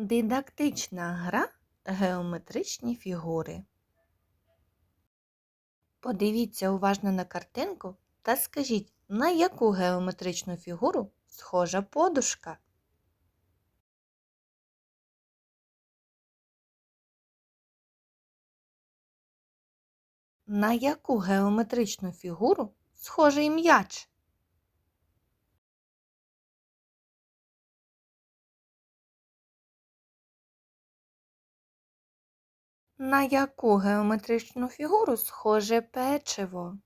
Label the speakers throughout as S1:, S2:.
S1: Дидактична гра геометричні фігури. Подивіться уважно на картинку та скажіть, на яку геометричну фігуру схожа подушка. На яку геометричну фігуру схожий м'яч? На яку геометричну фігуру схоже печиво?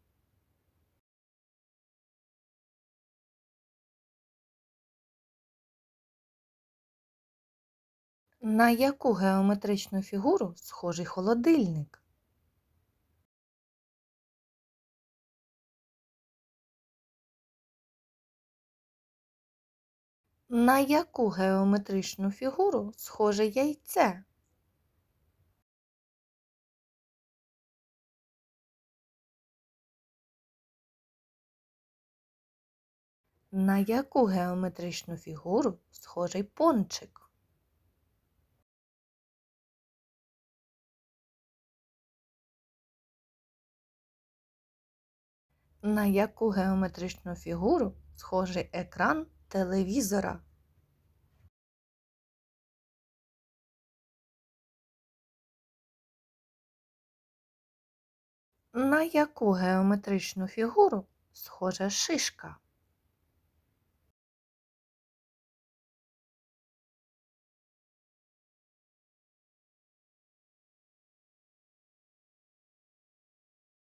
S1: На яку геометричну фігуру схожий холодильник? На яку геометричну фігуру схоже яйце? На яку геометричну фігуру схожий пончик? На яку геометричну фігуру схожий екран телевізора? На яку геометричну фігуру схожа шишка?